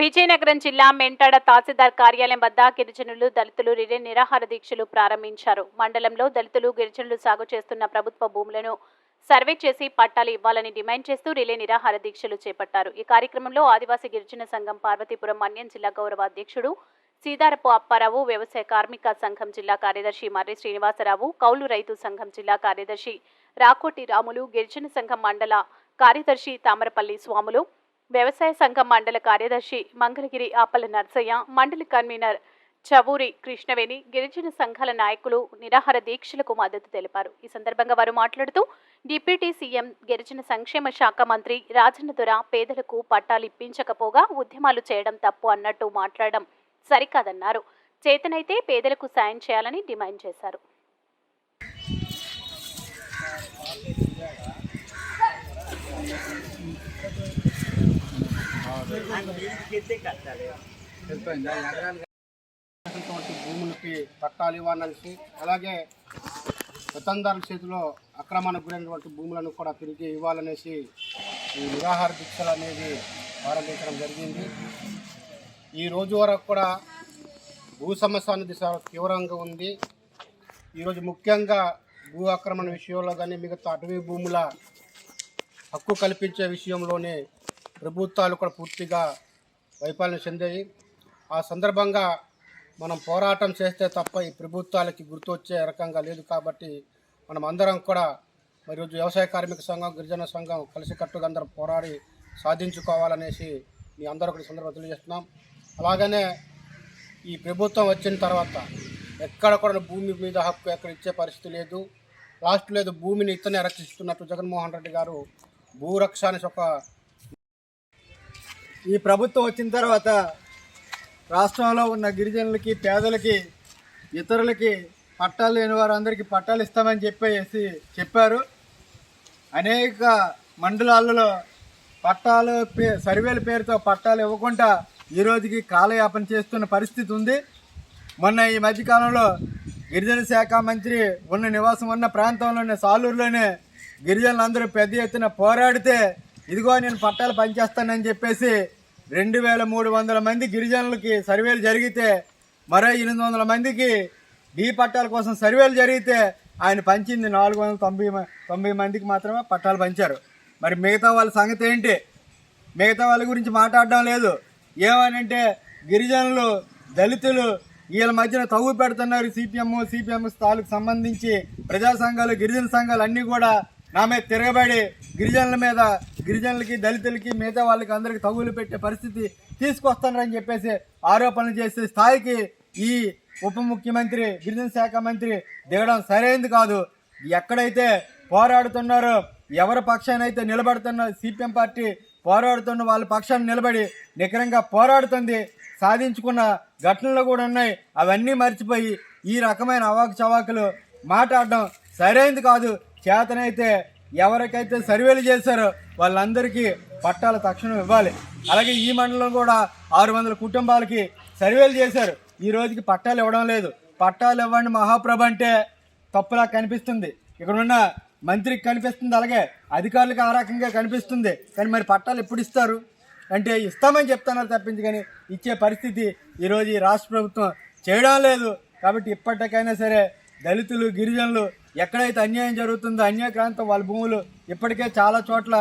విజయనగరం జిల్లా మెంటాడ తహసీల్దార్ కార్యాలయం వద్ద గిరిజనులు దళితులు రిలే నిరాహార దీక్షలు ప్రారంభించారు. మండలంలో దళితులు గిరిజనులు సాగు చేస్తున్న ప్రభుత్వ భూములను సర్వే చేసి పట్టాలు ఇవ్వాలని డిమాండ్ చేస్తూ రిలే నిరాహార దీక్షలు చేపట్టారు. ఈ కార్యక్రమంలో ఆదివాసీ గిరిజన సంఘం పార్వతీపురం మన్యం జిల్లా గౌరవ అధ్యక్షుడు సీదారపు అప్పారావు వ్యవసాయ కార్మిక సంఘం జిల్లా కార్యదర్శి మర్రి శ్రీనివాసరావు కౌలు రైతు సంఘం జిల్లా కార్యదర్శి రాకోటి రాములు గిరిజన సంఘం మండల కార్యదర్శి తామరపల్లి స్వాములు వ్యవసాయ సంఘం మండల కార్యదర్శి మంగళగిరి ఆపల నర్సయ్య మండలి కన్వీనర్ చవూరి కృష్ణవేణి గిరిజన సంఘాల నాయకులు నిరాహార దీక్షలకు మద్దతు తెలిపారు. ఈ సందర్భంగా వారు మాట్లాడుతూ డిప్యూటీ సీఎం గిరిజన సంక్షేమ శాఖ మంత్రి రాజన్న దొర పేదలకు పట్టాలు ఇప్పించకపోగా ఉద్యమాలు చేయడం తప్పు అన్నట్టు మాట్లాడడం సరికాదన్నారు. చేతనైతే పేదలకు సాయం చేయాలని డిమాండ్ చేశారు. భూములకి పట్టాలు ఇవ్వాలనేసి అలాగే స్వతంత్రాల చేతిలో అక్రమానికి గురైనటువంటి భూములను కూడా తిరిగి ఇవ్వాలనేసి ఈ నిరాహార దీక్షలు అనేది ప్రారంభించడం జరిగింది. ఈ రోజు వరకు కూడా భూ సమస్య అనేది చాలా తీవ్రంగా ఉంది. ఈరోజు ముఖ్యంగా భూ ఆక్రమణ విషయంలో కానీ మిగతా అటవీ భూముల హక్కు కల్పించే విషయంలోనే ప్రభుత్వాలు కూడా పూర్తిగా వైఫల్యం చెందాయి. ఆ సందర్భంగా మనం పోరాటం చేస్తే తప్ప ఈ ప్రభుత్వాలకి గుర్తొచ్చే రకంగా లేదు కాబట్టి మనం అందరం కూడా మరి రోజు వ్యవసాయ కార్మిక సంఘం గిరిజన సంఘం కలిసికట్టుగా అందరం పోరాడి సాధించుకోవాలనేసి మీ అందరూ కూడా సందర్భంగా తెలియజేస్తున్నాం. అలాగనే ఈ ప్రభుత్వం వచ్చిన తర్వాత ఎక్కడ కూడా భూమి మీద హక్కు ఎక్కడ ఇచ్చే పరిస్థితి లేదు. లాస్ట్ లేదు భూమిని ఇతనే రక్షిస్తున్నట్టు జగన్మోహన్ రెడ్డి గారు భూరక్ష అనేసి ఒక ఈ ప్రభుత్వం వచ్చిన తర్వాత రాష్ట్రంలో ఉన్న గిరిజనులకి పేదలకి ఇతరులకి పట్టాలు లేని వారందరికీ పట్టాలు ఇస్తామని చెప్పేసి చెప్పారు. అనేక మండలాలలో పట్టాలు పే సర్వేల పేరుతో పట్టాలు ఇవ్వకుండా ఈరోజుకి కాలయాపన చేస్తున్న పరిస్థితి ఉంది. మొన్న ఈ మధ్యకాలంలో గిరిజన శాఖ మంత్రి ఉన్న నివాసం ఉన్న ప్రాంతంలోనే సాలూరులోనే గిరిజనులందరూ పెద్ద ఎత్తున పోరాడితే ఇదిగో నేను పట్టాలు పనిచేస్తానని చెప్పేసి రెండు వేల మూడు వందల మంది గిరిజనులకి సర్వేలు జరిగితే మరో ఎనిమిది వందల మందికి డి పట్టాల కోసం సర్వేలు జరిగితే ఆయన పంచింది నాలుగు వందల తొంభై తొంభై మందికి మాత్రమే పట్టాలు పంచారు. మరి మిగతా వాళ్ళ సంగతి ఏంటి? మిగతా వాళ్ళ గురించి మాట్లాడడం లేదు. ఏమనంటే గిరిజనులు దళితులు వీళ్ళ మధ్యన తవ్వు పెడుతున్నారు సిపిఎం సిపిఎం స్థాలకు సంబంధించి ప్రజా సంఘాలు గిరిజన సంఘాలు అన్నీ కూడా నా మీద తిరగబడి గిరిజనుల మీద గిరిజనులకి దళితులకి మిగతా వాళ్ళకి అందరికి తగులు పెట్టే పరిస్థితి తీసుకొస్తున్నారని చెప్పేసి ఆరోపణలు చేసే స్థాయికి ఈ ఉప ముఖ్యమంత్రి గిరిజన శాఖ మంత్రి దిగడం సరైనది కాదు. ఎక్కడైతే పోరాడుతున్నారో ఎవరి పక్షానైతే నిలబడుతున్న సిపిఎం పార్టీ పోరాడుతున్న వాళ్ళ పక్షాన్ని నిలబడి నికరంగా పోరాడుతుంది సాధించుకున్న ఘటనలు కూడా ఉన్నాయి. అవన్నీ మర్చిపోయి ఈ రకమైన అవాకు చవాకులు మాట్లాడడం సరైనది కాదు. చేతనైతే ఎవరికైతే సర్వేలు చేశారో వాళ్ళందరికీ పట్టాలు తక్షణం ఇవ్వాలి. అలాగే ఈ మండలం కూడా ఆరు వందల కుటుంబాలకి సర్వేలు చేశారు. ఈ రోజుకి పట్టాలు ఇవ్వడం లేదు. పట్టాలు ఇవ్వండి మహాప్రభ అంటే తప్పులా కనిపిస్తుంది. ఇక్కడ ఉన్న మంత్రికి కనిపిస్తుంది అలాగే అధికారులకు ఆ రకంగా కనిపిస్తుంది. కానీ మరి పట్టాలు ఎప్పుడు ఇస్తారు? అంటే ఇస్తామని చెప్తున్నారు తప్పించి కానీ ఇచ్చే పరిస్థితి ఈరోజు ఈ రాష్ట్ర ప్రభుత్వం చేయడం లేదు. కాబట్టి ఇప్పటికైనా సరే దళితులు గిరిజనులు ఎక్కడైతే అన్యాయం జరుగుతుందో అన్యాక్రాంతం వాళ్ళ భూములు ఇప్పటికే చాలా చోట్ల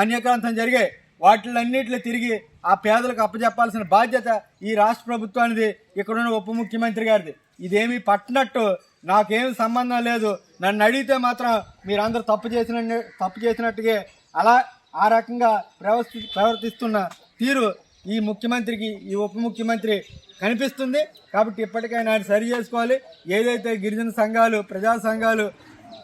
అన్యక్రాంతం జరిగాయి వాటిలన్నింటిలో తిరిగి ఆ పేదలకు అప్పచెప్పాల్సిన బాధ్యత ఈ రాష్ట్ర ప్రభుత్వానిది ఇక్కడున్న ఉప ముఖ్యమంత్రి గారిది. ఇదేమీ పట్టినట్టు నాకేమి సంబంధం లేదు. నన్ను అడిగితే మాత్రం మీరందరూ తప్పు చేసిన తప్పు చేసినట్టుగా అలా ఆ రకంగా ప్రవర్తి ప్రవర్తిస్తున్న తీరు ఈ ముఖ్యమంత్రికి ఈ ఉప ముఖ్యమంత్రి కనిపిస్తుంది. కాబట్టి ఇప్పటికైనా ఆయన సరి చేసుకోవాలి. ఏదైతే గిరిజన సంఘాలు ప్రజా సంఘాలు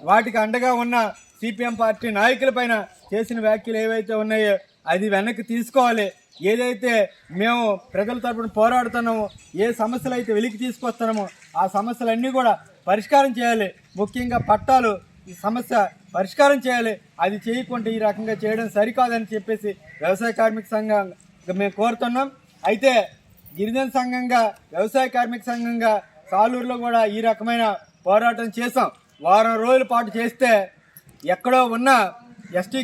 వాటికి అండగా ఉన్న సిపిఎం పార్టీ నాయకులపైన చేసిన వ్యాఖ్యలు ఏవైతే ఉన్నాయో అది వెనక్కి తీసుకోవాలి. ఏదైతే మేము ప్రజల తరపున పోరాడుతున్నామో ఏ సమస్యలు అయితే వెలికి తీసుకొస్తున్నామో ఆ సమస్యలన్నీ కూడా పరిష్కారం చేయాలి. ముఖ్యంగా పట్టాలు ఈ సమస్య పరిష్కారం చేయాలి. అది చేయకుండా ఈ రకంగా చేయడం సరికాదని చెప్పేసి వ్యవసాయ కార్మిక సంఘం మేము కోరుతున్నాం. అయితే గిరిజన సంఘంగా వ్యవసాయ కార్మిక సంఘంగా సాలూరులో కూడా ఈ రకమైన పోరాటం చేసాం వారం రోజుల పాటు చేస్తే ఎక్కడో ఉన్న ఎస్టీ